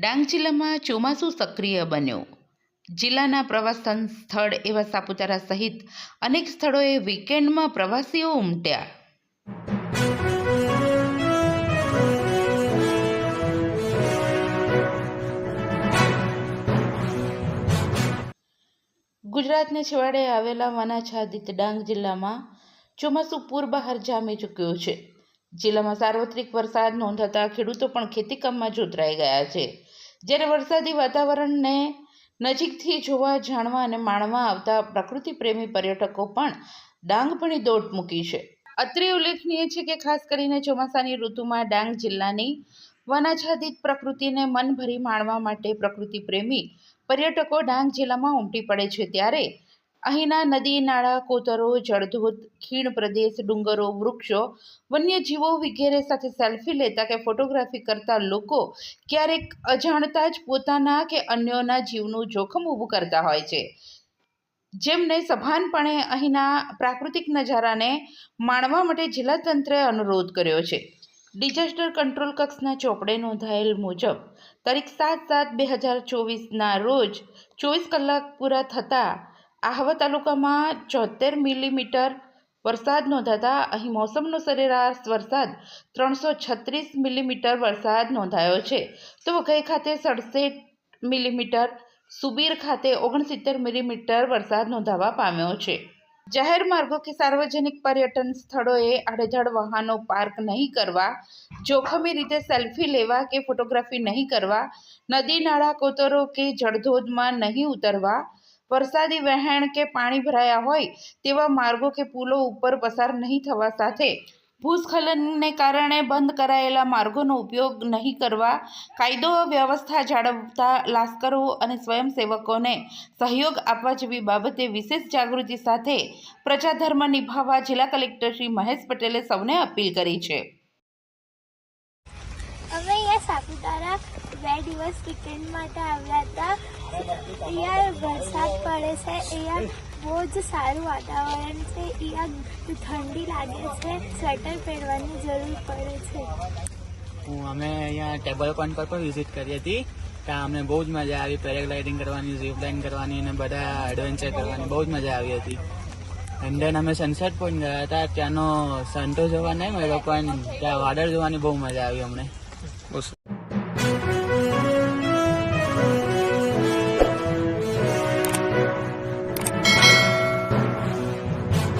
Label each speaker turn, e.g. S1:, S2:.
S1: ડાંગ જિલ્લામાં ચોમાસું સક્રિય બન્યું. જિલ્લાના પ્રવાસન સ્થળ એવા સાપુતારા સહિત અનેક સ્થળોએ વીકેન્ડમાં પ્રવાસીઓ ઉમટ્યા. ગુજરાતને છેવાડે આવેલા વનાછાદિત ડાંગ જિલ્લામાં ચોમાસું પૂર બહાર જામી ચૂક્યું છે. જિલ્લામાં સાર્વત્રિક વરસાદ નોંધાતા ખેડૂતો પણ ખેતીકામમાં જોતરાઈ ગયા છે. જ્યારે વરસાદી વાતાવરણને નજીકથી જોવા, જાણવા અને માણવા આવતા પ્રકૃતિ પ્રેમી પર્યટકો પણ ડાંગપણી દોટ મૂકી છે. અત્રે ઉલ્લેખનીય છે કે ખાસ કરીને ચોમાસાની ઋતુમાં ડાંગ જિલ્લાની વનાચ્છાદિત પ્રકૃતિને મનભરી માણવા માટે પ્રકૃતિ પ્રેમી પર્યટકો ડાંગ જિલ્લામાં ઉમટી પડે છે. ત્યારે અહીંના નદી, નાળા, કોતરો, જળધોધ, ખીણ પ્રદેશ, ડુંગરો, વૃક્ષો, વન્યજીવો વગેરે સાથે સેલ્ફી લેતા કે ફોટોગ્રાફી કરતા લોકો ક્યારેક અજાણતા જ પોતાના કે અન્યોના જીવનું જોખમ ઊભું કરતા હોય છે. જેમને સભાનપણે અહીંના પ્રાકૃતિક નજારાને માણવા માટે જિલ્લા તંત્રએ અનુરોધ કર્યો છે. ડિઝાસ્ટર કંટ્રોલ કક્ષના ચોપડે નોંધાયેલ મુજબ, તારીખ સાત સાત બે હજાર ચોવીસના રોજ ચોવીસ કલાક પૂરા થતાં આહવા તાલુકામાં ચોતેર મિલીમીટર વરસાદ નોંધાતા અહીં મોસમનો સરેરાશ વરસાદ ત્રણસો છત્રીસ મિલીમીટર વરસાદ નોંધાયો છે. તો વઘઈ ખાતે સડસઠ મિલીમીટર, સુબીર ખાતે ઓગણસિત્તેર મિલીમીટર વરસાદ નોંધાવા પામ્યો છે. જાહેર માર્ગો કે સાર્વજનિક પર્યટન સ્થળોએ આડેધડ વાહનો પાર્ક નહીં કરવા, જોખમી રીતે સેલ્ફી લેવા કે ફોટોગ્રાફી નહીં કરવા, નદી, નાળા, કોતરો કે જળધોધમાં નહીં ઉતરવા વરસાદી વહેણ કે પાણી ભરાયા હોય તેવા માર્ગો કે પુલો ઉપર પસાર નહીં થવા સાથે ભૂસ્ખલનને કારણે બંધ કરાયેલા માર્ગોનો ઉપયોગ નહીં કરવા કાયદો વ્યવસ્થા જાળવતા લાશ્કરો અને સ્વયંસેવકોને સહયોગ આપવા જેવી બાબતે વિશેષ જાગૃતિ સાથે પ્રજાધર્મ નિભાવવા જિલ્લા કલેક્ટર શ્રી મહેશ પટેલે સૌને અપીલ કરી છે.
S2: અહીંયા સાપુતારા દિવસ વીકેન્ડ માટે આવ્યા હતા. અહીંયા વરસાદ પડે છે. અહીંયા બહુ જ સારું વાતાવરણ છે. અહીંયા ઠંડી લાગે છે. સ્વેટર પહેરવાની જરૂર પડે છે.
S3: હું અમે અહીંયા ટેબલ પોઈન્ટ પર પણ વિઝિટ કરી હતી. ત્યાં અમને બહુ જ મજા આવી. પેરાગ્લાઇડિંગ કરવાની ઝીપલાઇન કરવાની અને બધા એડવેન્ચર કરવાની બહુ જ મજા આવી હતી. એન્ડ દેન અમે સનસેટ પોઈન્ટ ગયા હતા. ત્યાંનો સંતો જોવા નહીં મળ્યો, પણ ત્યાં વાદળ જોવાની બહુ મજા આવી અમને.